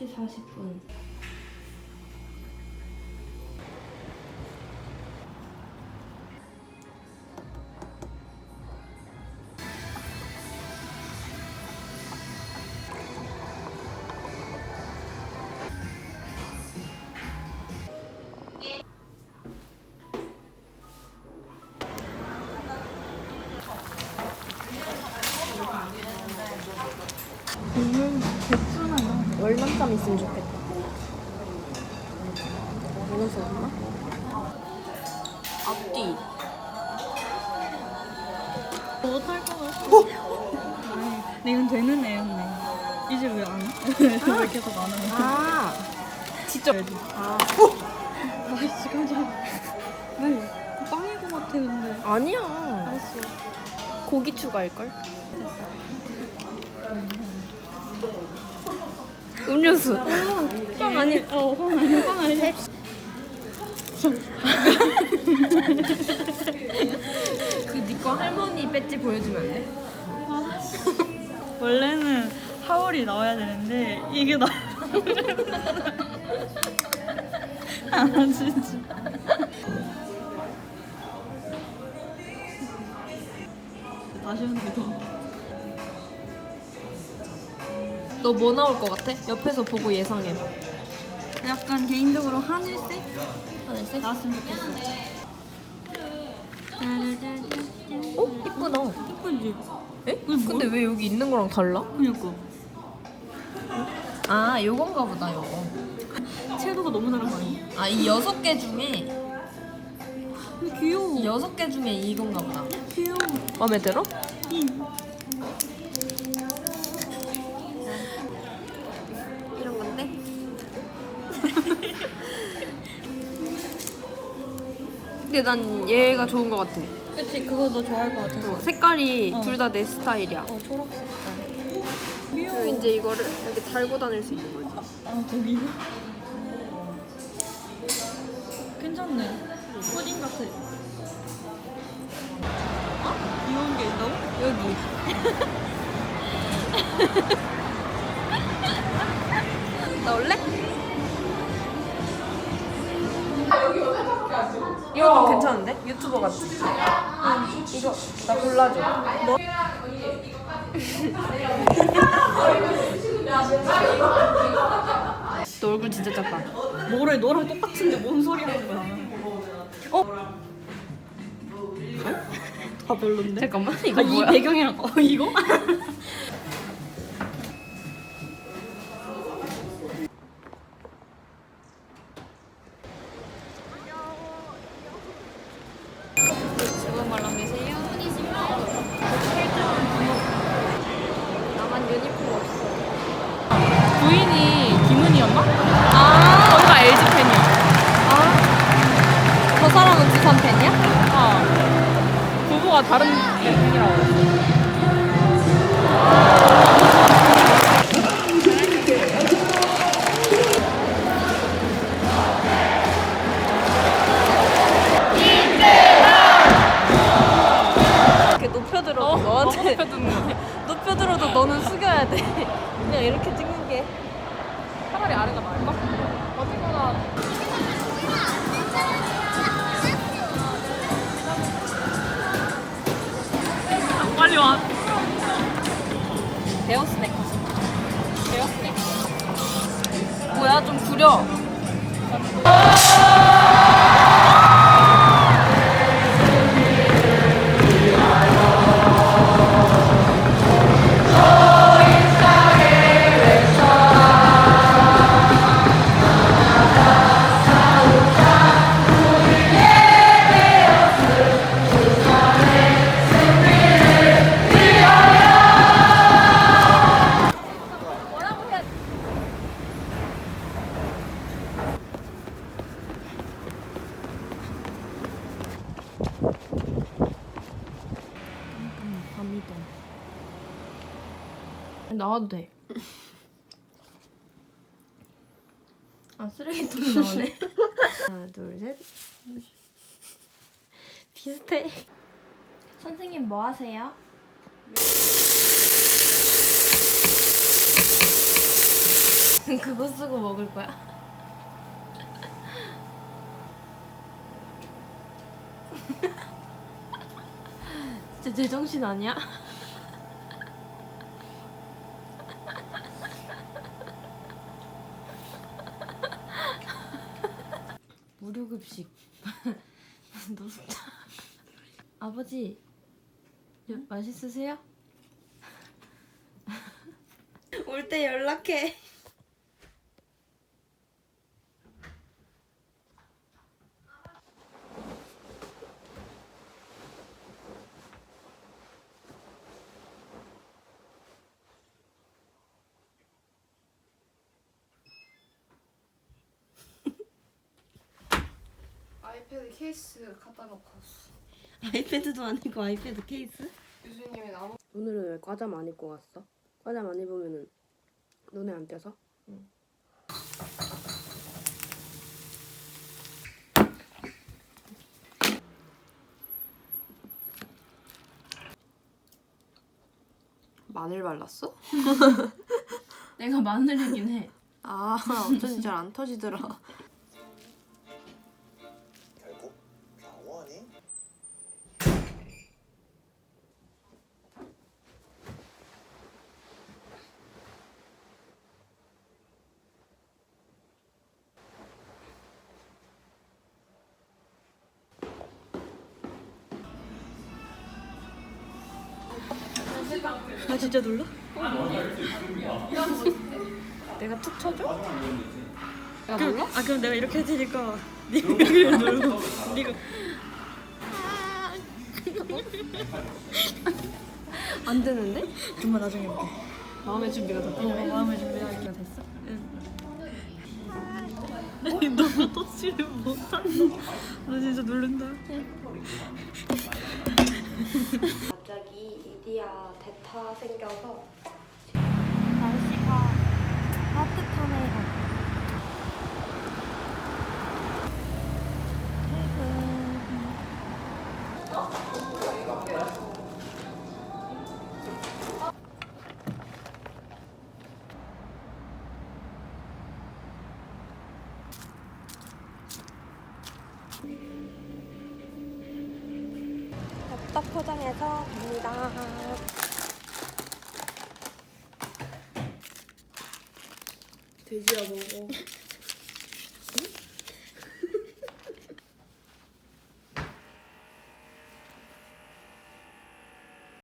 7시 40분. 월남쌈 있으면 좋겠다. 먹어서 없나? 앞뒤. 못할 것 같아. 아니, 근데 이건 되는 애였네. 이제 왜 안? 왜 계속 안 하는 거야? 아, 진짜. 아, 아이씨, 깜짝이야. 왜? 빵일 것 같아, 근데. 아니야. 알았어. 고기 추가할걸? 음료수. 빵 아니, 어, 빵 아니야, 빵 아니야. 그 니꺼 할머니 배지 보여주면 안 돼? 원래는 하울이 나와야 되는데, 이게 나. 아, 진짜. 다시 하는 게 더. 너 뭐 나올 것 같아? 옆에서 보고 예상해봐. 약간 개인적으로 하늘색? 하늘색? 나왔으면 좋겠어. 어? 이쁘다. 이쁜지? 에? 근데 왜 여기 있는 거랑 달라? 그니까. 아, 요건가 보다, 요거. 채도가 너무 다른 거 아니야? 아, 이 여섯 개 중에, 근데 귀여워. 여섯 개 중에 이건가 보다. 귀여워. 마음에 들어? 근데 난 얘가 좋은 것 같아. 그치, 그거 너 좋아할 것 같아서. 색깔이 어. 둘 다 내 스타일이야. 어, 초록색깔. 그리고 귀여워. 이제 이거를 이렇게 달고 다닐 수 있는 거지. 아, 저기. 괜찮네. 푸딩 같아. 이런 게 있다고? 여기. 나올래? 이거 좀 괜찮은데? 유튜버 같지? 이거 나 골라줘. 뭐? 너 얼굴 진짜 작다. 뭐래, 너랑 똑같은데 뭔 소리 하는 거야. 어? 다 별론데? 잠깐만 이거 아, 이 뭐야? 배경이랑, 어, 이거? 어. 부부가 다른 그랬어. 이렇게 높여들어도 너한테 높여들어도 너는 숙여야 돼. 그냥 이렇게 찍는 게 차라리 아래가 나을까? 어디거나 빨리 와. 베어 스낵. 베어 스낵. 뭐야 좀 구려. 나와도 돼. 아 쓰레기통이 나오네. 하나 둘 셋. 비슷해. 선생님 뭐 하세요? 그거 쓰고 먹을 거야? 진짜 제정신 아니야? 무료급식. 좋다 아버지 여- 맛있으세요? 올 때 연락해 아이패드 케이스 갖다 놓고 왔어. 아이패드도 아니고 아이패드 케이스? 유수님이 나무 오늘은 왜 과자 많이 입고 왔어? 과자 많이 입으면은 눈에 안 띄어서? 마늘 발랐어? 내가 마늘이긴 해 아 어쩐지 잘 안 터지더라. 아 진짜 놀라? 내가 툭 쳐줘? 그럼, 아 그럼 내가 이렇게 할 테니까 네가 그냥 놀고 네가 안 되는데? 정말 나중에 볼게 마음의 준비가 됐다 어, 마음의 준비가 됐어? 응. 너무 터치를 못한다 나 진짜 놀른다 이디야 대타 생겨서. 날씨가 따뜻하네요 돼지야 먹어.